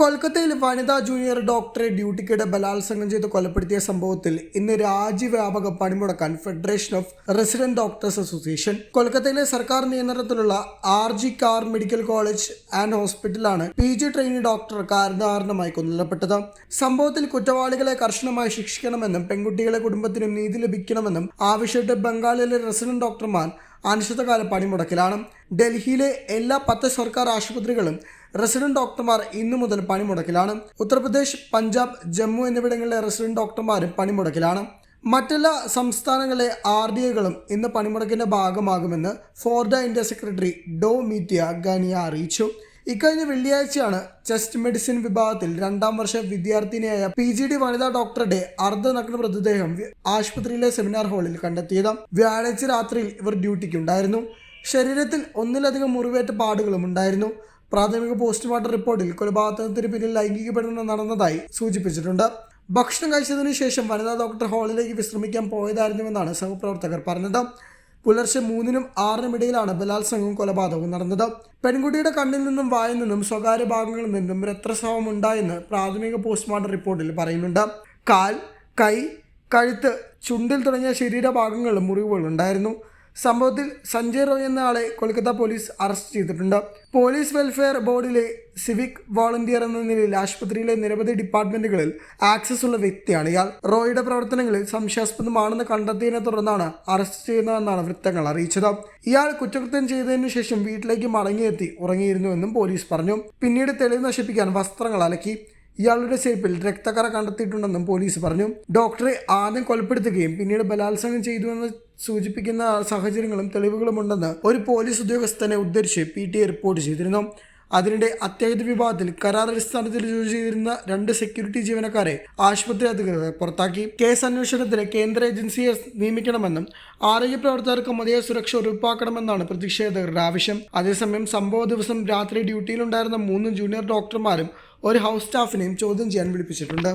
കൊൽക്കത്തയിൽ വനിതാ ജൂനിയർ ഡോക്ടറെ ഡ്യൂട്ടിക്കിടെ ബലാത്സംഗം ചെയ്ത് കൊലപ്പെടുത്തിയ സംഭവത്തിൽ ഇന്ന് രാജ്യവ്യാപക പണിമുടക്കാൻ federation of resident doctors association കൊൽക്കത്തയിലെ സർക്കാർ നിയന്ത്രണത്തിലുള്ള R G Kar medical college and ഹോസ്പിറ്റലാണ് പി ജി ട്രെയിനി ഡോക്ടർ കാരണമായി കൊല്ലപ്പെട്ടത്. സംഭവത്തിൽ കുറ്റവാളികളെ കർശനമായി ശിക്ഷിക്കണമെന്നും പെൺകുട്ടികളെ കുടുംബത്തിനും നീതി ലഭിക്കണമെന്നും ആവശ്യപ്പെട്ട് ബംഗാളിലെ റെസിഡന്റ് ഡോക്ടർമാർ അനിശ്ചിതകാല പണിമുടക്കിലാണ്. ഡൽഹിയിലെ എല്ലാ പത്ത് സർക്കാർ ആശുപത്രികളും റെസിഡന്റ് ഡോക്ടർമാർ ഇന്നു മുതൽ പണിമുടക്കിലാണ്. ഉത്തർപ്രദേശ് പഞ്ചാബ് ജമ്മു എന്നിവിടങ്ങളിലെ റെസിഡന്റ് ഡോക്ടർമാരും പണിമുടക്കിലാണ്. മറ്റെല്ലാ സംസ്ഥാനങ്ങളിലെ ആർ ഡി എകളും ഇന്ന് പണിമുടക്കിന്റെ ഭാഗമാകുമെന്ന് ഫോർഡ ഇന്ത്യ സെക്രട്ടറി ഡോ മീറ്റിയ ഗാനിയ അറിയിച്ചു. ഇക്കഴിഞ്ഞ വെള്ളിയാഴ്ചയാണ് ചെസ്റ്റ് മെഡിസിൻ വിഭാഗത്തിൽ രണ്ടാം വർഷ വിദ്യാർത്ഥിനിയായ പി ജി ഡി വനിതാ ഡോക്ടറുടെ അർദ്ധനഗ്ന മൃതദേഹം ആശുപത്രിയിലെ സെമിനാർ ഹാളിൽ കണ്ടെത്തിയത്. വ്യാഴാഴ്ച രാത്രിയിൽ ഇവർ ഡ്യൂട്ടിക്കുണ്ടായിരുന്നു. ശരീരത്തിൽ ഒന്നിലധികം മുറിവേറ്റ പാടുകളും ഉണ്ടായിരുന്നു. പ്രാഥമിക പോസ്റ്റ്മോർട്ടം റിപ്പോർട്ടിൽ കൊലപാതകത്തിന് പിന്നിൽ ലൈംഗിക പീഡനം നടന്നതായി സൂചിപ്പിച്ചിട്ടുണ്ട്. ഭക്ഷണം കഴിച്ചതിനു ശേഷം വനിതാ ഡോക്ടർ ഹാളിലേക്ക് വിശ്രമിക്കാൻ പോയതായിരുന്നുവെന്നാണ് സഹപ്രവർത്തകർ പറഞ്ഞത്. പുലർച്ചെ മൂന്നിനും ആറിനും ഇടയിലാണ് ബലാത്സംഗവും കൊലപാതകവും നടന്നത്. പെൺകുട്ടിയുടെ കണ്ണിൽ നിന്നും വായിൽ നിന്നും സ്വകാര്യ ഭാഗങ്ങളിൽ നിന്നും രക്തസ്രാവം ഉണ്ടായെന്ന് പ്രാഥമിക പോസ്റ്റ്മോർട്ടം റിപ്പോർട്ടിൽ പറയുന്നുണ്ട്. കാൽ കൈ കഴുത്ത് ചുണ്ടിൽ തുടങ്ങിയ ശരീരഭാഗങ്ങളിലും മുറിവുകൾ ഉണ്ടായിരുന്നു സംഭവത്തിൽ സഞ്ജയ് റോയ് എന്ന ആളെ കൊൽക്കത്ത പോലീസ് അറസ്റ്റ് ചെയ്തിട്ടുണ്ട്. പോലീസ് വെൽഫെയർ ബോർഡിലെ സിവിക് വോളണ്ടിയർ എന്ന നിലയിൽ ആശുപത്രിയിലെ നിരവധി ഡിപ്പാർട്ട്മെന്റുകളിൽ ആക്സസ് ഉള്ള വ്യക്തിയാണ് ഇയാൾ. റോയുടെ പ്രവർത്തനങ്ങളിൽ സംശയാസ്പദമാണെന്ന് കണ്ടെത്തിയതിനെ തുടർന്നാണ് അറസ്റ്റ് ചെയ്യുന്നതെന്നാണ് വൃത്തങ്ങൾ അറിയിച്ചത്. ഇയാൾ കുറ്റകൃത്യം ചെയ്തതിനു ശേഷം വീട്ടിലേക്ക് മടങ്ങിയെത്തി ഉറങ്ങിയിരുന്നുവെന്നും പോലീസ് പറഞ്ഞു. പിന്നീട് തെളിവ് നശിപ്പിക്കാൻ വസ്ത്രങ്ങൾ അലക്കി. ഇയാളുടെ സേപ്പിൽ രക്തക്കറ കണ്ടെത്തിയിട്ടുണ്ടെന്നും പോലീസ് പറഞ്ഞു. ഡോക്ടറെ ആദ്യം കൊലപ്പെടുത്തുകയും പിന്നീട് ബലാത്സംഗം ചെയ്തുവെന്ന് സൂചിപ്പിക്കുന്ന സാഹചര്യങ്ങളും തെളിവുകളും ഉണ്ടെന്ന് ഒരു പോലീസ് ഉദ്യോഗസ്ഥനെ ഉദ്ധരിച്ച് പി ടി ഐ റിപ്പോർട്ട് ചെയ്തിരുന്നു. അതിനിടെ അത്യാഹിത വിഭാഗത്തിൽ കരാർ അടിസ്ഥാനത്തിൽ ജോലി ചെയ്തിരുന്ന രണ്ട് സെക്യൂരിറ്റി ജീവനക്കാരെ ആശുപത്രി അധികൃതർ പുറത്താക്കി. കേസ് അന്വേഷണത്തിന് കേന്ദ്ര ഏജൻസിയെ നിയമിക്കണമെന്നും ആരോഗ്യ പ്രവർത്തകർക്ക് മതിയായ സുരക്ഷ ഉറപ്പാക്കണമെന്നാണ് പ്രതിഷേധകരുടെ ആവശ്യം. അതേസമയം സംഭവ ദിവസം രാത്രി ഡ്യൂട്ടിയിലുണ്ടായിരുന്ന മൂന്ന് ജൂനിയർ ഡോക്ടർമാരും ഒരു ഹൗസ് സ്റ്റാഫിനെയും ചോദ്യം ചെയ്യാൻ വിളിപ്പിച്ചിട്ടുണ്ട്.